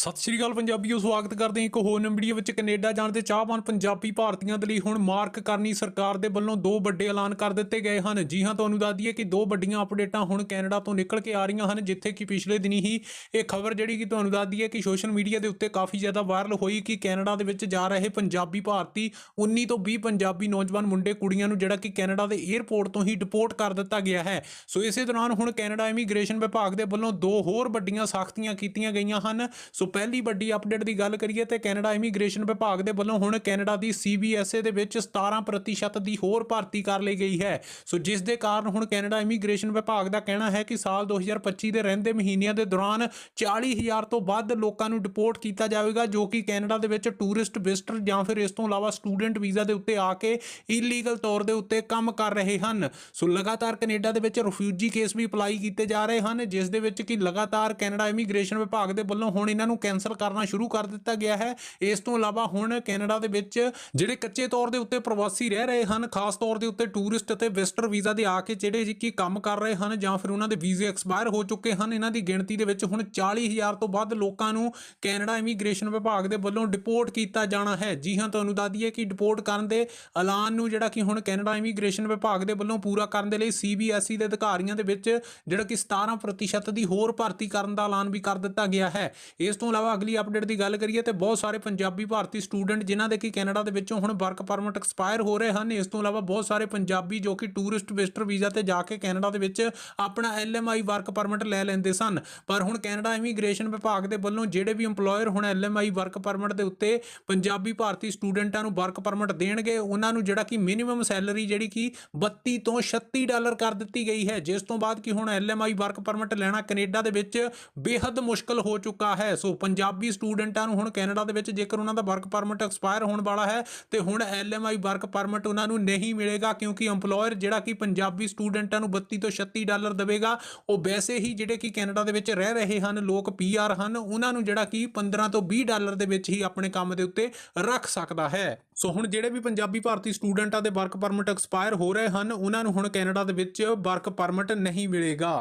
ਸਤਿ ਸ਼੍ਰੀ ਅਕਾਲ ਪੰਜਾਬੀਓ, ਸਵਾਗਤ ਕਰਦੇ ਹਾਂ ਇੱਕ ਹੋਰ ਵੀਡੀਓ ਵਿੱਚ। ਕੈਨੇਡਾ ਜਾਣ ਦੇ ਚਾਹਵਾਨ ਪੰਜਾਬੀ ਭਾਰਤੀਆਂ ਦੇ ਲਈ ਹੁਣ ਮਾਰਕ ਕਰਨੀ ਸਰਕਾਰ ਦੇ ਵੱਲੋਂ ਦੋ ਵੱਡੇ ਐਲਾਨ ਕਰ ਦਿੱਤੇ ਗਏ ਹਨ। ਜੀ ਹਾਂ, ਤੁਹਾਨੂੰ ਦੱਸ ਦਈਏ ਕਿ ਦੋ ਵੱਡੀਆਂ ਅਪਡੇਟਾਂ ਹੁਣ ਕੈਨੇਡਾ ਤੋਂ ਨਿਕਲ ਕੇ ਆ ਰਹੀਆਂ ਹਨ, ਜਿੱਥੇ ਕਿ ਪਿਛਲੇ ਦਿਨੀ ਹੀ ਇਹ ਖਬਰ ਜਿਹੜੀ ਕਿ ਤੁਹਾਨੂੰ ਦੱਸ ਦਈਏ ਕਿ ਸੋਸ਼ਲ ਮੀਡੀਆ ਦੇ ਉੱਤੇ ਕਾਫੀ ਜ਼ਿਆਦਾ ਵਾਇਰਲ ਹੋਈ ਕਿ ਕੈਨੇਡਾ ਦੇ ਵਿੱਚ ਜਾ ਰਹੇ ਪੰਜਾਬੀ ਭਾਰਤੀ 19 ਤੋਂ 20 ਪੰਜਾਬੀ ਨੌਜਵਾਨ ਮੁੰਡੇ ਕੁੜੀਆਂ ਨੂੰ ਜਿਹੜਾ ਕਿ ਕੈਨੇਡਾ ਦੇ 에ਅਰਪੋਰਟ ਤੋਂ ਹੀ ਡਿਪੋਰਟ ਕਰ ਦਿੱਤਾ ਗਿਆ ਹੈ। ਸੋ ਇਸੇ ਦੌਰਾਨ ਹੁਣ ਕੈਨੇਡਾ ਇਮੀਗ੍ਰੇਸ਼ਨ ਵਿਭਾਗ ਦੇ ਵੱਲੋਂ ਦੋ ਹੋਰ ਵੱਡੀਆਂ ਸਖਤੀਆਂ ਕੀਤੀਆਂ ਗਈਆਂ ਹਨ। ਸੋ ਪਹਿਲੀ ਵੱਡੀ ਅਪਡੇਟ ਦੀ ਗੱਲ ਕਰੀਏ ਤੇ ਕੈਨੇਡਾ ਇਮੀਗ੍ਰੇਸ਼ਨ ਵਿਭਾਗ ਦੇ ਵੱਲੋਂ ਹੁਣ ਕੈਨੇਡਾ ਦੀ CBSA ਦੇ ਵਿੱਚ 17% ਦੀ ਹੋਰ ਭਰਤੀ ਕਰ ਲਈ ਗਈ ਹੈ। ਸੋ ਜਿਸ ਦੇ ਕਾਰਨ ਹੁਣ ਕੈਨੇਡਾ ਇਮੀਗ੍ਰੇਸ਼ਨ ਵਿਭਾਗ ਦਾ ਕਹਿਣਾ ਹੈ ਕਿ ਸਾਲ 2025 ਦੇ ਰਹਿੰਦੇ ਮਹੀਨਿਆਂ ਦੇ ਦੌਰਾਨ 40000 ਤੋਂ ਵੱਧ ਲੋਕਾਂ ਨੂੰ ਡਿਪੋਰਟ ਕੀਤਾ ਜਾਵੇਗਾ, ਜੋ ਕਿ ਕੈਨੇਡਾ ਦੇ ਵਿੱਚ ਟੂਰਿਸਟ ਵਿਜ਼ਟਰ ਜਾਂ ਫਿਰ ਇਸ ਤੋਂ ਇਲਾਵਾ ਸਟੂਡੈਂਟ ਵੀਜ਼ਾ ਦੇ ਉੱਤੇ ਆ ਕੇ ਇਲੀਗਲ ਤੌਰ ਦੇ ਉੱਤੇ ਕੰਮ ਕਰ ਰਹੇ ਹਨ। ਸੋ ਲਗਾਤਾਰ ਕੈਨੇਡਾ ਦੇ ਵਿੱਚ ਰਿਫਿਊਜੀ ਕੇਸ ਵੀ ਅਪਲਾਈ ਕੀਤੇ ਜਾ ਰਹੇ ਹਨ, ਜਿਸ ਦੇ ਵਿੱਚ ਕਿ ਲਗਾਤਾਰ ਕੈਨੇਡਾ ਇਮੀਗ੍ਰੇਸ਼ਨ ਵਿਭਾਗ ਦੇ ਵੱਲੋਂ ਹੁਣ ਇਹਨਾਂ ਨੂੰ ਕੈਨਸਲ ਕਰਨਾ ਸ਼ੁਰੂ ਕਰ ਦਿੱਤਾ ਗਿਆ ਹੈ। ਇਸ ਤੋਂ ਇਲਾਵਾ ਹੁਣ ਕੈਨੇਡਾ ਦੇ ਵਿੱਚ ਜਿਹੜੇ ਕੱਚੇ ਤੌਰ ਦੇ ਉੱਤੇ ਪ੍ਰਵਾਸੀ ਰਹਿ ਰਹੇ ਹਨ, ਖਾਸ ਤੌਰ ਦੇ ਉੱਤੇ ਟੂਰਿਸਟ ਅਤੇ ਵਿਜ਼ਟਰ ਵੀਜ਼ਾ ਦੇ ਆ ਕੇ ਜਿਹੜੇ ਜੀ ਕਿ ਕੰਮ ਕਰ ਰਹੇ ਹਨ ਜਾਂ ਫਿਰ ਉਹਨਾਂ ਦੇ ਵੀਜ਼ੇ ਐਕਸਪਾਇਰ ਹੋ ਚੁੱਕੇ ਹਨ, ਇਹਨਾਂ ਦੀ ਗਿਣਤੀ ਦੇ ਵਿੱਚ ਹੁਣ 40000 ਤੋਂ ਵੱਧ ਲੋਕਾਂ ਨੂੰ ਕੈਨੇਡਾ ਇਮੀਗ੍ਰੇਸ਼ਨ ਵਿਭਾਗ ਦੇ ਵੱਲੋਂ ਡਿਪੋਰਟ ਕੀਤਾ ਜਾਣਾ ਹੈ। ਜੀ ਹਾਂ, ਤੁਹਾਨੂੰ ਦੱਸ ਦਈਏ ਕਿ ਡਿਪੋਰਟ ਕਰਨ ਦੇ ਐਲਾਨ ਨੂੰ ਜਿਹੜਾ ਕਿ ਹੁਣ ਕੈਨੇਡਾ ਇਮੀਗ੍ਰੇਸ਼ਨ ਵਿਭਾਗ ਦੇ ਵੱਲੋਂ ਪੂਰਾ ਕਰਨ ਦੇ ਲਈ ਸੀਬੀਐਸਈ ਦੇ ਅਧਿਕਾਰੀਆਂ ਦੇ ਵਿੱਚ ਜਿਹੜਾ ਕਿ 17% ਦੀ ਹੋਰ ਭਰਤੀ ਕਰਨ ਦਾ ਐਲਾਨ ਵੀ ਕਰ ਦਿੱਤਾ ਗਿਆ ਹੈ। ਇਸ ਤੋਂ ਇਲਾਵਾ ਅਗਲੀ ਅਪਡੇਟ ਦੀ ਗੱਲ ਕਰੀਏ ਤੇ ਬਹੁਤ ਸਾਰੇ ਪੰਜਾਬੀ ਭਾਰਤੀ ਸਟੂਡੈਂਟ ਜਿਨ੍ਹਾਂ ਦੇ ਕਿ ਕੈਨੇਡਾ ਦੇ ਵਿੱਚੋਂ ਹੁਣ ਵਰਕ ਪਰਮਿਟ ਐਕਸਪਾਇਰ ਹੋ ਰਹੇ ਹਨ, ਇਸ ਤੋਂ ਇਲਾਵਾ ਬਹੁਤ ਸਾਰੇ ਪੰਜਾਬੀ ਜੋ ਕਿ ਟੂਰਿਸਟ ਵਿਜ਼ਟਰ ਵੀਜ਼ਾ ਤੇ ਜਾ ਕੇ ਕੈਨੇਡਾ ਦੇ ਵਿੱਚ ਆਪਣਾ ਐਲਐਮਆਈ ਵਰਕ ਪਰਮਿਟ ਲੈ ਲੈਂਦੇ ਸਨ। ਪਰ ਹੁਣ ਕੈਨੇਡਾ ਇਮੀਗ੍ਰੇਸ਼ਨ ਵਿਭਾਗ ਦੇ ਵੱਲੋਂ ਜਿਹੜੇ ਵੀ EMPLOYER ਹੁਣ ਐਲਐਮਆਈ ਵਰਕ ਪਰਮਿਟ ਦੇ ਉੱਤੇ ਪੰਜਾਬੀ ਭਾਰਤੀ ਸਟੂਡੈਂਟਾਂ ਨੂੰ ਵਰਕ ਪਰਮਿਟ ਦੇਣਗੇ, ਉਹਨਾਂ ਨੂੰ ਜਿਹੜਾ ਕਿ ਮਿਨੀਮਮ ਸੈਲਰੀ ਜਿਹੜੀ ਕਿ 32 ਤੋਂ 36 ਡਾਲਰ ਕਰ ਦਿੱਤੀ ਗਈ ਹੈ, ਜਿਸ ਤੋਂ ਬਾਅਦ ਕਿ ਹੁਣ ਐਲਐਮਆਈ ਵਰਕ ਪਰਮਿਟ ਲੈਣਾ ਕੈਨੇਡਾ ਦੇ ਵਿੱਚ ਬੇਹੱਦ ਮੁਸ਼ਕਲ ਹੋ ਚੁੱਕਾ ਹੈ। ਸੋ ਪੰਜਾਬੀ ਸਟੂਡੈਂਟਾਂ ਨੂੰ ਹੁਣ ਕੈਨੇਡਾ ਦੇ ਵਿੱਚ ਜੇਕਰ ਉਹਨਾਂ ਦਾ ਵਰਕ ਪਰਮਿਟ ਐਕਸਪਾਇਰ ਹੋਣ ਵਾਲਾ ਹੈ, ਤੇ ਹੁਣ ਐਲਐਮਆਈ ਵਰਕ ਪਰਮਿਟ ਉਹਨਾਂ ਨੂੰ ਨਹੀਂ ਮਿਲੇਗਾ, ਕਿਉਂਕਿ EMPLOYER ਜਿਹੜਾ ਕਿ ਪੰਜਾਬੀ ਸਟੂਡੈਂਟਾਂ ਨੂੰ 32 ਤੋਂ 36 ਡਾਲਰ ਦੇਵੇਗਾ, ਉਹ ਵੈਸੇ ਹੀ ਜਿਹੜੇ ਕਿ ਕੈਨੇਡਾ ਦੇ ਵਿੱਚ ਰਹਿ ਰਹੇ ਹਨ, ਲੋਕ ਪੀਆਰ ਹਨ, ਉਹਨਾਂ ਨੂੰ ਜਿਹੜਾ ਕਿ 15 ਤੋਂ 20 ਡਾਲਰ ਦੇ ਵਿੱਚ ਹੀ ਆਪਣੇ ਕੰਮ ਦੇ ਉੱਤੇ ਰੱਖ ਸਕਦਾ ਹੈ। ਸੋ ਹੁਣ ਜਿਹੜੇ ਵੀ ਪੰਜਾਬੀ ਭਾਰਤੀ ਸਟੂਡੈਂਟਾਂ ਦੇ ਵਰਕ ਪਰਮਿਟ ਐਕਸਪਾਇਰ ਹੋ ਰਹੇ ਹਨ, ਉਹਨਾਂ ਨੂੰ ਹੁਣ ਕੈਨੇਡਾ ਦੇ ਵਿੱਚ ਵਰਕ ਪਰਮਿਟ ਨਹੀਂ ਮਿਲੇਗਾ।